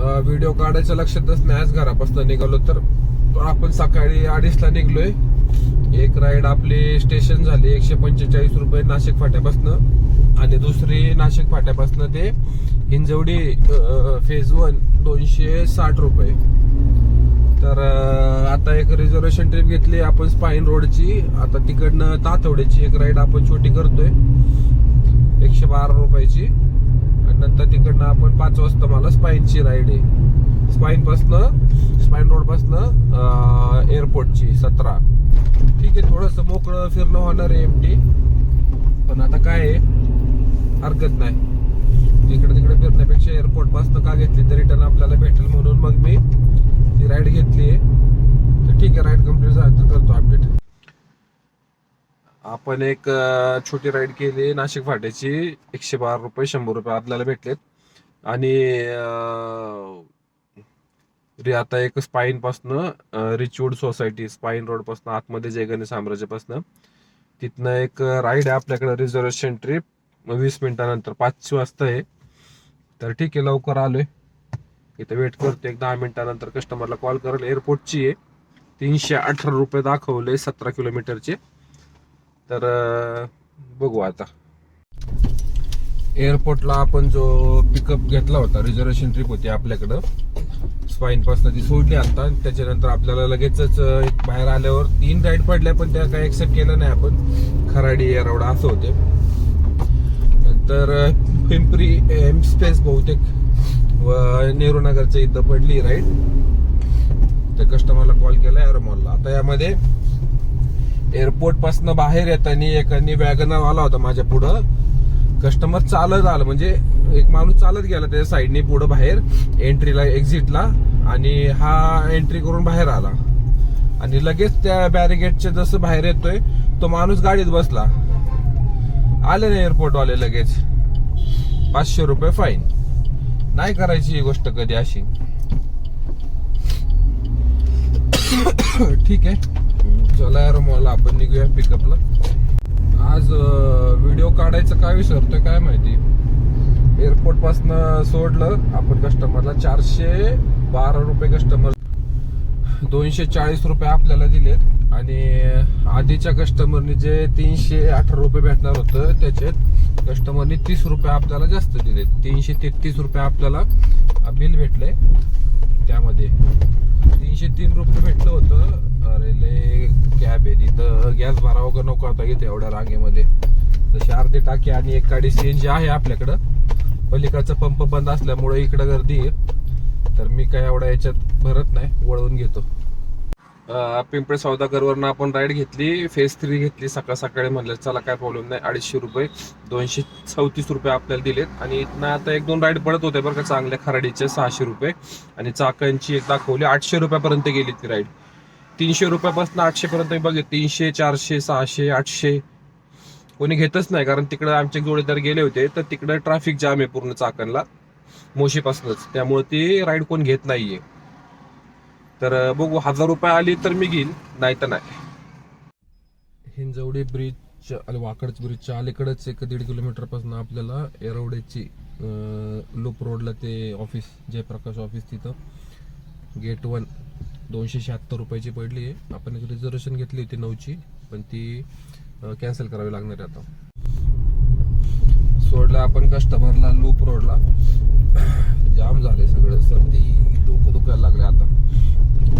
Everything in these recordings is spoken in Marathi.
व्हिडिओ काढायचं लक्षातच नाही. आज घरापासून निघालो तर आपण सकाळी अडीचला निघलोय. एक राईड आपली स्टेशन झाली. एकशे पंचेचाळीस रुपये नाशिक फाट्यापासनं. आणि दुसरी नाशिक फाट्यापासनं ते हिंजवडी फेज वन दोनशे साठ रुपये. तर आता एक रिझर्वेशन ट्रिप घेतली आपण स्पाईन रोडची आता तिकडनं तातवड्याची एक राईड आपण छोटी करतोय. एकशे बारा रुपयाची. नंतर तिकडनं आपण पाच वाजता मला स्पाईनची राईड आहे. स्पाईन पासनं स्पाईन रोड एअरपोर्टची सतरा. ठीक आहे थोडस मोकळं फिरणं होणार आहे एमटी पण आता काय आहे? हरकत नाही. तिकडे तिकडे फिरण्यापेक्षा एअरपोर्टपासनं का घेतली तर रिटर्न आपल्याला भेटेल म्हणून मग मी ती राईड घेतली आहे तर ठीक आहे राईड कंप्लीट झाली तर करतो अपडेट आपण एक छोटी राईड केली नाशिक फाट्याची. एकशे बारा रुपये शंभर रुपये आपल्याला भेटलेत. आणि रे आता एक स्पाईन पासनं रिचवूड सोसायटी स्पाईन रोड पासनं आतमध्ये जयगणे साम्राज्यापासनं तिथनं एक राईड आहे आपल्याकडे रिझर्वेशन ट्रिप वीस मिनिटानंतर पाचशे वाजता आहे. तर ठीक आहे लवकर आलोय. इथं वेट करतो एक दहा मिनिटानंतर कस्टमरला कॉल करेल. एअरपोर्टची आहे. तीनशे अठरा रुपये दाखवले सतरा किलोमीटरचे तर बघू आता. एअरपोर्टला आपण जो पिकअप घेतला होता रिझर्वेशन ट्रिप होती आपल्याकडं स्पाईन ती सोडली आता. त्याच्यानंतर आपल्याला लगेचच बाहेर आल्यावर तीन राईड पडल्या पण त्या काही एक्सेप्ट केलं नाही आपण. खराडी एरवडा असं होते. नंतर पिंपरी एम स्पेस बहुतेक व नेहरू नगरच्या इथं पडली राईड त्या कस्टमरला कॉल केला एरोमॉलला आता यामध्ये एअरपोर्ट पासन बाहेर येताना एकानी वॅगनर आला होता माझ्या पुढं. कस्टमर चालत आलं म्हणजे एक माणूस चालत गेला त्याच्या साईडने पुढं बाहेर एंट्रीला एक्झिटला आणि हा एंट्री करून बाहेर आला. आणि लगेच त्या बॅरिगेटच्या जसं बाहेर येतोय तो माणूस गाडीत बसला. आले ना एअरपोर्टवाले लगेच. पाचशे रुपये फाईन नाही करायची ही गोष्ट कधी अशी. ठीक आहे. चला यार मला आपण निघूया पिकअपला आज व्हिडिओ काढायचं काय विसरतोय काय माहिती? एअरपोर्ट पासन सोडलं आपण कस्टमरला चारशे बारा रुपये कस्टमर दोनशे चाळीस रुपये आपल्याला दिलेत. आणि आधीच्या कस्टमरनी जे तीनशे अठरा रुपये भेटणार होतं त्याच्यात कस्टमरनी तीस रुपये आपल्याला जास्त दिले तीनशे तेहतीस रुपये आपल्याला बिल भेटले त्यामध्ये. तीनशे तीन रुपये भेटलं होतं अरे लय कॅब आहे तिथं. गॅस भरावं का नको आता इथे एवढ्या रांगेमध्ये. जशी अर्धी टाकी आणि एक गाडी सीएनजी आहे आपल्याकडं. पलीकडचा पंप बंद असल्यामुळे इकडं गर्दी आहे. तर मी काय एवढ्या याच्यात भरत नाही वळवून घेतो. पिंपळे सौदागरवरनं आपण राईड घेतली फेज थ्री घेतली सकाळ सकाळी म्हणलं चला काय प्रॉब्लेम नाही अडीचशे रुपये दोनशे चौतीस रुपये आपल्याला दिलेत. आणि इथनं आता एक दोन राईड पडत होते बरं का चांगल्या खराडीचे सहाशे रुपये. आणि चाकांची एक दाखवली आठशे रुपयापर्यंत गेली ती राईड तीनशे रुपयापासून आठशे पर्यंत मी तीनशे चारशे सहाशे आठशे. कोणी घेतच नाही कारण तिकडे आमचे जोडीदार गेले होते तर तिकडे ट्रॅफिक जाम आहे पूर्ण चाकणला मोशीपासूनच. त्यामुळे ती राईड कोण घेत नाहीये. तर बघू हजार रुपये आली तर मी घेईन नाही तर नाही. हिंजवडी ब्रिज वाकडच ब्रिजच्या अलीकडेच एक दीड किलोमीटरपासून आपल्याला एरवडेची लूप रोडला ते ऑफिस जयप्रकाश ऑफिस तिथं. गेट वन दोनशे शहात्तर रुपयाची पडली आहे. आपण एक रिझर्वेशन घेतली होती नऊची पण ती कॅन्सल करावी लागणार आहे आता. सोडला आपण कस्टमरला लूप रोडला जाम झाले सगळं सर्दी डोकं दुखायला लागले आता.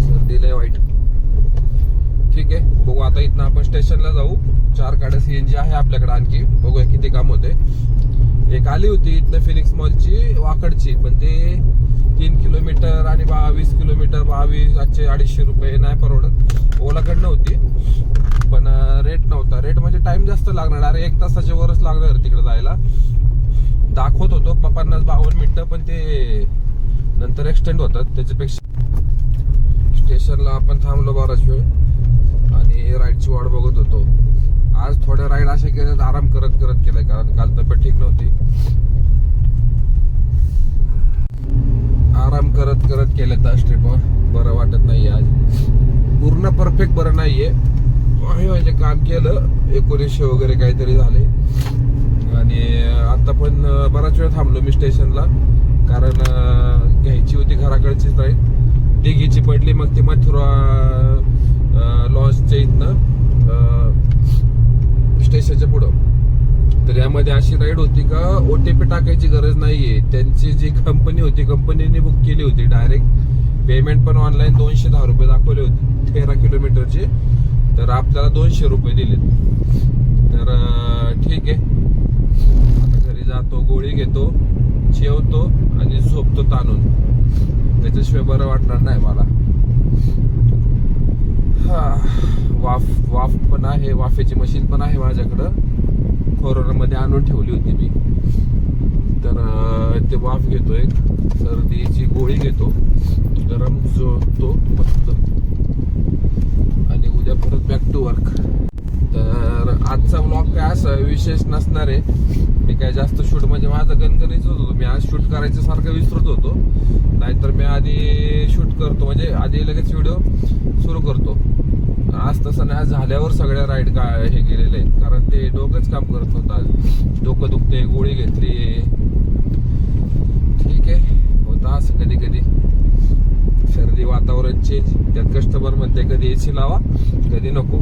सर्दी लय वाईट. ठीक आहे बघू आता इथनं आपण स्टेशनला जाऊ. चार गाड्या सीएनजी आहे आपल्याकडे आणखी. बघूया किती काम होते. एक आली होती इथनं फिनिक्स मॉलची वाकडची पण ते तीन किलोमीटर आणि बावीस किलोमीटर बावीस आजचे अडीचशे रुपये नाही परवडत. ओलाकडनं होती पण रेट नव्हता. रेट म्हणजे टाइम जास्त लागणार. अरे एक तासाच्या वरच लागणार तिकडे जायला. दाखवत होतो प- पन्नास बावन्न मिनटं पण ते नंतर एक्सटेंड होतात. त्याच्यापेक्षा स्टेशनला आपण थांबलो बाराच वेळ आणि राईडची वाट बघत होतो. आज थोड्या राईड अशा केल्या आराम करत करत केलाय कारण काल तब्येत ठीक नव्हती. आराम करत करत केले तास ट्रिप बरं वाटत नाही आज. पूर्ण परफेक्ट बरं नाहीये. आहे म्हणजे काम केलं. एकोणीसशे वगैरे काहीतरी झाले. आणि आता पण बराच वेळ थांबलो मी स्टेशनला. कारण घ्यायची होती घराकडचीच राईड. दिघीची पडली मग ती मथुरा लॉन्चच्या इथनं स्टेशनच्या पुढं तर यामध्ये अशी राईड होती का ओटीपी टाकायची गरज नाहीये. त्यांची जी कंपनी होती कंपनीने बुक केली होती. डायरेक्ट पेमेंट पण ऑनलाईन दोनशे दहा रुपये दाखवले होते. तेरा किलोमीटरचे तर आपल्याला दोनशे रुपये दिले तर ठीक आहे. आता घरी जातो गोळी घेतो जेवतो आणि झोपतो ताणून. त्याच्याशिवाय बरं वाटणार नाही मला. वाफ वाफ पण आहे वाफेची मशीन पण आहे माझ्याकडं. कोरोनामध्ये आणून ठेवली होती मी. तर ते वाफ घेतो एक सर्दीची गोळी घेतो. गरम झोपतो मस्त आणि उद्या परत बॅक टू वर्क तर आजचा ब्लॉग काय असं विशेष नसणार आहे. मी काय जास्त शूट म्हणजे माझं गणगणीच होत होतो. मी आज शूट करायचं सारखं विसरत होतो. नाहीतर मी आधी शूट करतो. म्हणजे आधी लगेच व्हिडिओ सुरू करतो. आज तसं नाही आज झाल्यावर सगळ्या राईड का हे केलेले आहेत. कारण ते डोकंच काम करत नव्हतं आज. डोकं दुखते गोळी घेतली ठीक आहे. होता असं कधी कधी सर्दी वातावरण चेंज त्यात कस्टमर म्हणते कधी एसी लावा कधी नको.